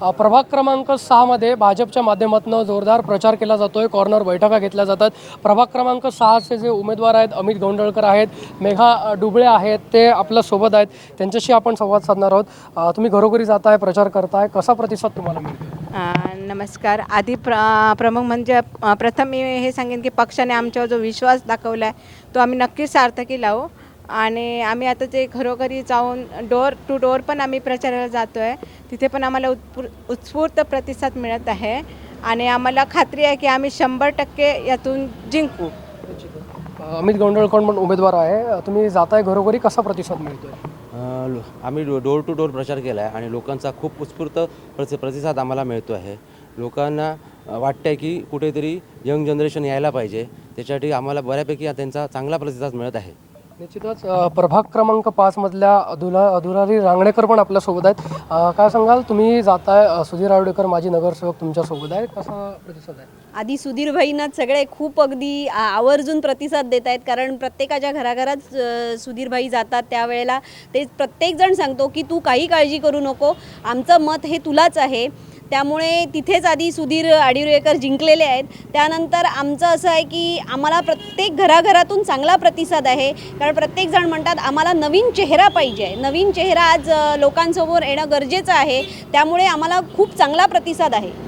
प्रभाग क्रमांक सहामध्ये भाजपच्या माध्यमातून जोरदार प्रचार केला जातो आहे कॉर्नर बैठका घेतल्या जातात. प्रभाग क्रमांक सहाचे जे उमेदवार आहेत अमित गोंडळकर आहेत मेघा डुबळे आहेत ते आपल्यासोबत आहेत. त्यांच्याशी आपण संवाद साधणार आहोत. तुम्ही घरोघरी जाताय प्रचार करताय. कसा प्रतिसाद तुम्हाला मिळतो नमस्कार. आधी प्र प्रमुख म्हणजे प्रथम मी हे सांगेन की पक्षाने आमच्यावर जो विश्वास दाखवला आहे तो आम्ही नक्कीच सार्थकी लावू. आणि आम्ही आता ते घरोघरी जाऊन डोअर टू डोअर पण आम्ही प्रचाराला जातो आहे तिथे पण आम्हाला उत्पुर उत्स्फूर्त प्रतिसाद मिळत आहे. आणि आम्हाला खात्री आहे की आम्ही शंभर टक्के यातून जिंकू. अमित गोंडळकर पण उमेदवार आहे. तुम्ही जाताय घरोघरी कसा प्रतिसाद मिळतोय? अ, लो- आम्ही डो डोर टू डोर प्रचार केला आहे आणि लोकांचा खूप उत्स्फूर्त प्रति प्रतिसाद आम्हाला मिळतो आहे. लोकांना वाटतं आहे की कुठेतरी यंग जनरेशन यायला पाहिजे. त्याच्यासाठी आम्हाला बऱ्यापैकी त्यांचा चांगला प्रतिसाद मिळत आहे. निश्चितच प्रभाग क्रमांक पाचमधल्या अधुला अधुरारी रांगणेकर पण आपल्यासोबत आहेत. अ, काय सांगाल? तुम्ही जाताय अ, सुधीर रावडेकर माजी नगरसेवक तुमच्यासोबत आहे. कसा प्रतिसाद आहे? आधी सुधीर भाईंना सगळे खूप अगदी आ- आवर्जून प्रतिसाद देत आहेत. कारण प्रत्येकाच्या घराघरात अ, सुधीर भाई जातात त्यावेळेला. ते प्रत्येकजण सांगतो की तू काही काळजी करू नको. आमचं मत हे तुलाच आहे. त्यामुळे तिथेच आधी सुधीर आडिवरेकर जिंकलेले आहेत. त्यानंतर आमचं असं आहे की आम्हाला प्रत्येक घराघरातून चांगला प्रतिसाद आहे. कारण प्रत्येकजण म्हणतात आम्हाला नवीन चेहरा पाहिजे. नवीन चेहरा आज लोकांसमोर येणं गरजेचं आहे. त्यामुळे आम्हाला खूप चांगला प्रतिसाद आहे.